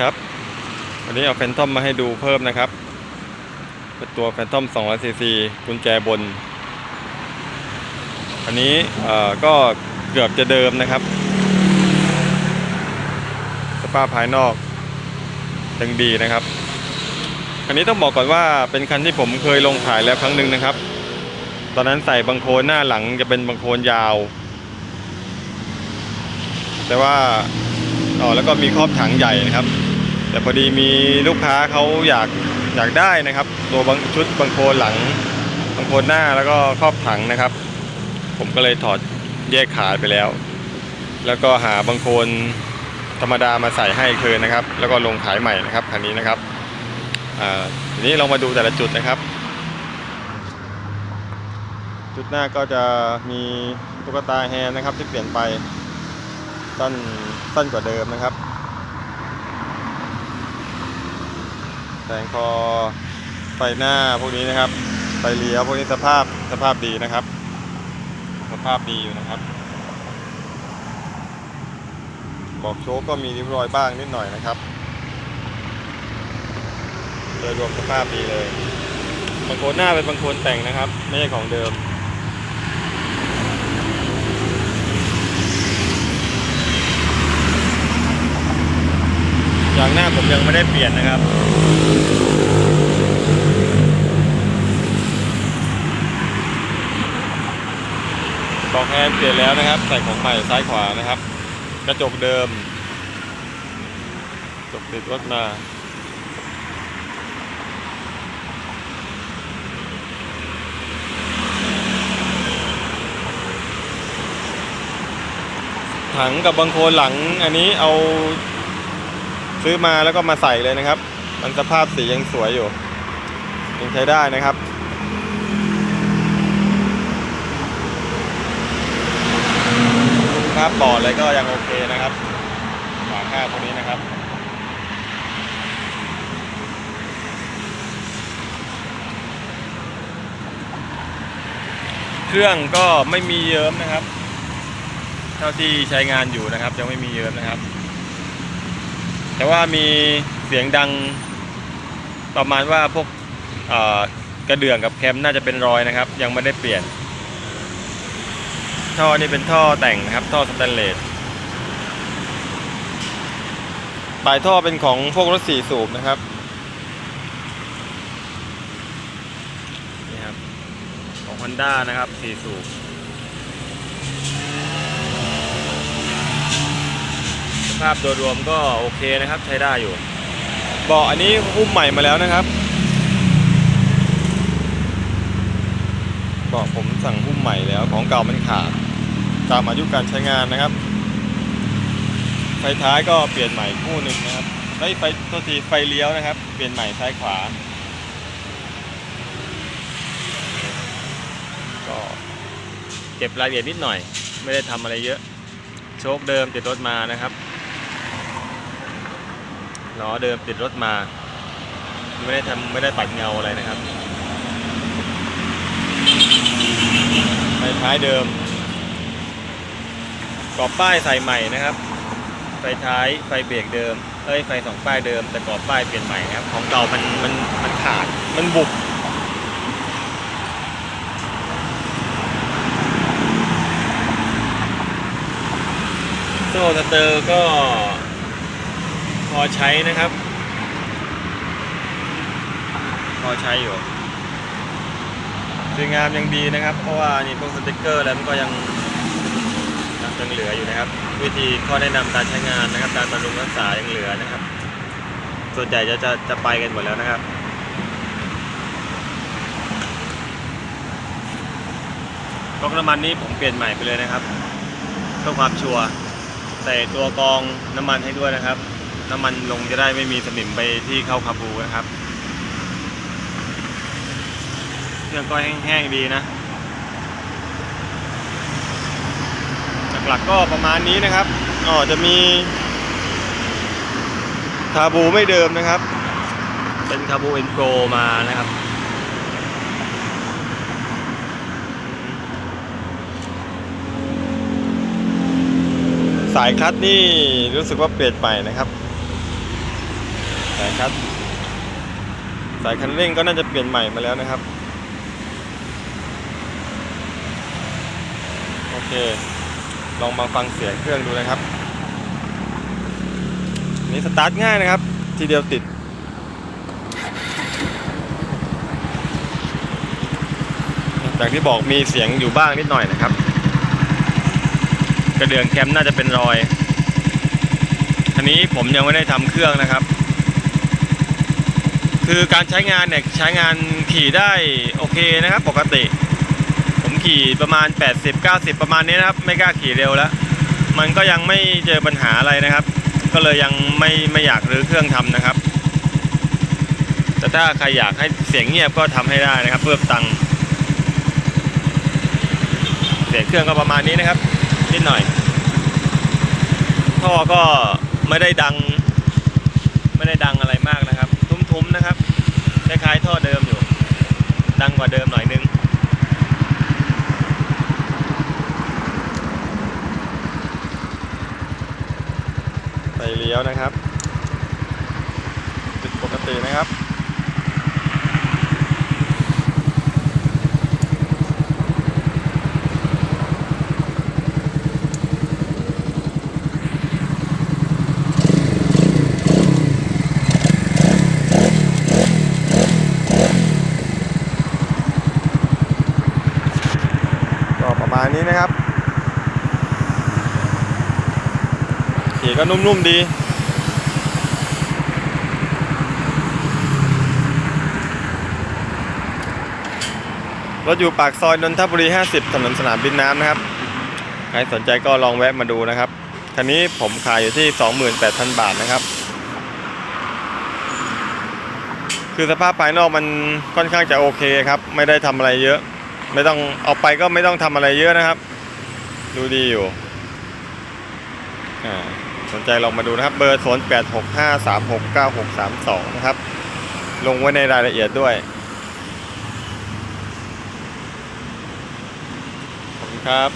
ครับ วันนี้เอาแฟนทอมมาให้ดูเพิ่มนะครับ เป็นตัวแฟนทอม200ซีซีกุญแจบน อันนี้ก็เกือบจะเดิมนะครับ สภาพภายนอกยังดีนะครับอันนี้ต้องบอกก่อนว่าเป็นคันที่ผมเคยลงขายแล้วครั้งหนึ่งนะครับ ตอนนั้นใส่บังโคลนหน้าหลังจะเป็นบังโคลนยาว แต่ว่าอ๋อแล้วก็มีครอบถังใหญ่นะครับ แต่พอดีมีลูกค้าเขาอยากอยากได้นะครับ ตัวบางชุดบังโคนหลังบังโคนหน้าแล้วก็ครอบถังนะครับ ผมก็เลยถอดแยกขายไปแล้ว แล้วก็หาบังโคนธรรมดามาใส่ให้คืนนะครับ แล้วก็ลงขายใหม่นะครับคันนี้นะครับทีนี้เรามาดูแต่ละจุดนะครับ จุดหน้าก็จะมีตุ๊กตาแฮนนะครับที่เปลี่ยนไปสั้นสั้นกว่าเดิมนะครับ แสงคอไฟหน้าพวกนี้นะครับไฟเลี้ยวพวกนี้สภาพสภาพดีนะครับ สภาพดีอยู่นะครับ บอกโชคก็มีริ้วรอยบ้างนิดหน่อยนะครับโดยรวมสภาพดีเลยบางคนหน้าเป็นบางคนแต่งนะครับ ไม่ใช่ของเดิม อย่างหน้าผมยังไม่ได้เปลี่ยนนะครับ บอกแอนเปลี่ยนแล้วนะครับ ใส่ของใหม่ซ้ายขวานะครับ กระจกเดิมกระจกติดรถมาถังกับบางโคลนหลังอันนี้เอา ซื้อมาแล้วก็มาใส่เลยนะครับ มันสภาพสียังสวยอยู่ยังใช้ได้นะครับภาพต่ออะไรก็ยังโอเคนะครับฝาข้างพวนี้นะครับเครื่องก็ไม่มีเยิ้มนะครับ เท่าที่ใช้งานอยู่นะครับยังไม่มีเยิ้มนะครับ แต่ว่ามีเสียงดังประมาณว่าพวกกระเดื่องกับแคมน่าจะเป็นรอยนะครับ ยังไม่ได้เปลี่ยน ท่อนี่เป็นท่อแต่งนะครับ ท่อสแตนเลสปลายท่อเป็นของพวกรถสี่สูบนะครับนี่ครับของ Honda นะครับสี่สูบ ภาพโดยรวมก็โอเคนะครับใช้ได้อยู่เบาะอันนี้หุ้มใหม่มาแล้วนะครับเบาะผมสั่งหุ้มใหม่แล้วของเก่ามันขาดตามอายุการใช้งานนะครับ ไฟท้ายก็เปลี่ยนใหม่คู่หนึ่งนะครับไฟไฟโทษทีไฟเลี้ยวนะครับ เปลี่ยนใหม่ซ้ายขวา ก็เก็บรายละเอียดนิดหน่อย ไม่ได้ทำอะไรเยอะ โชคเดิมติดรถมานะครับ ล้อเดิมติดรถมา ไม่ได้ทำไม่ได้ปัดเงาอะไรนะครับไฟท้ายเดิมกรอบป้ายใส่ใหม่นะครับ ไฟท้ายไฟเบรกเดิม เอ้ยไฟสองป้ายเดิม แต่กรอบป้ายเปลี่ยนใหม่นะครับ ของเก่ามันมันมันขาดมันบุบโซ่สเตอร์ก็ อใช้นะครับ พอใช้อยู่สวยงามยังดีนะครับ เพราะว่านี่พวกสติกเกอร์แล้วมันก็ยังยังเหลืออยู่นะครับ วิธีข้อแนะนำการใช้งานนะครับ การบำรุงรักษายังเหลือนะครับ ส่วนใหญ่จะจะจะไปกันหมดแล้วนะครับก๊อกน้ำมันนี้ผมเปลี่ยนใหม่ไปเลยนะครับเพื่อความชัวร์ใส่ตัวกองน้ำมันให้ด้วยนะครับ น้ำมันลงจะได้ไม่มีสนิมไปที่เข้าคาบูนะครับเครื่องก็แห้งๆดีนะหลักๆก็ประมาณนี้นะครับอ๋อจะมีคาบูไม่เดิมนะครับ เป็นคาบูเอ็นโปรมานะครับสายคลัตช์นี่รู้สึกว่าเปลี่ยนใหม่นะครับ สายคัดสายคันเร่งก็น่าจะเปลี่ยนใหม่มาแล้วนะครับ โอเค ลองมาฟังเสียงเครื่องดูนะครับ นี่สตาร์ทง่ายนะครับ ทีเดียวติดจากที่บอกมีเสียงอยู่บ้างนิดหน่อยนะครับ กระเดื่องแคมน่าจะเป็นรอย อันนี้ผมยังไม่ได้ทำเครื่องนะครับ คือการใช้งานเนี่ยใช้งานขี่ได้โอเคนะครับ ปกติ ผมขี่ประมาณ 80-90 ประมาณนี้นะครับ ไม่กล้าขี่เร็วแล้ว มันก็ยังไม่เจอปัญหาอะไรนะครับ ก็เลยยังไม่ไม่อยากรื้อเครื่องทำนะครับ แต่ถ้าใครอยากให้เสียงเงียบก็ทำให้ได้นะครับ เพิ่มตังค์เสียงเครื่องก็ประมาณนี้นะครับนิดหน่อย ท่อก็ไม่ได้ดัง ไม่ได้ดังอะไรมากนะครับ ทุ้มๆนะครับ คล้ายๆท่อเดิมอยู่ ดังกว่าเดิมหน่อยนึง ไปเลี้ยวนะครับติดปกตินะครับ มาณนี้นะครับขี่ก็นุ่มๆดีรถอยู่ปากซอยนนทบุรี 50 ถนนสนามบินน้ำนะครับ ใครสนใจก็ลองแวะมาดูนะครับ คันนี้ผมขายอยู่ที่ 28,000 บาทนะครับ คือสภาพภายนอกมันค่อนข้างจะโอเคครับ ไม่ได้ทำอะไรเยอะ ไม่ต้องเอาไปก็ไม่ต้องทำอะไรเยอะนะครับ ดูดีอยู่สนใจลองมาดูนะครับ เบอร์0 8 6 5 3 6 9 6 3 2 นะครับ ลงไว้ในรายละเอียดด้วย ขอบคุณครับ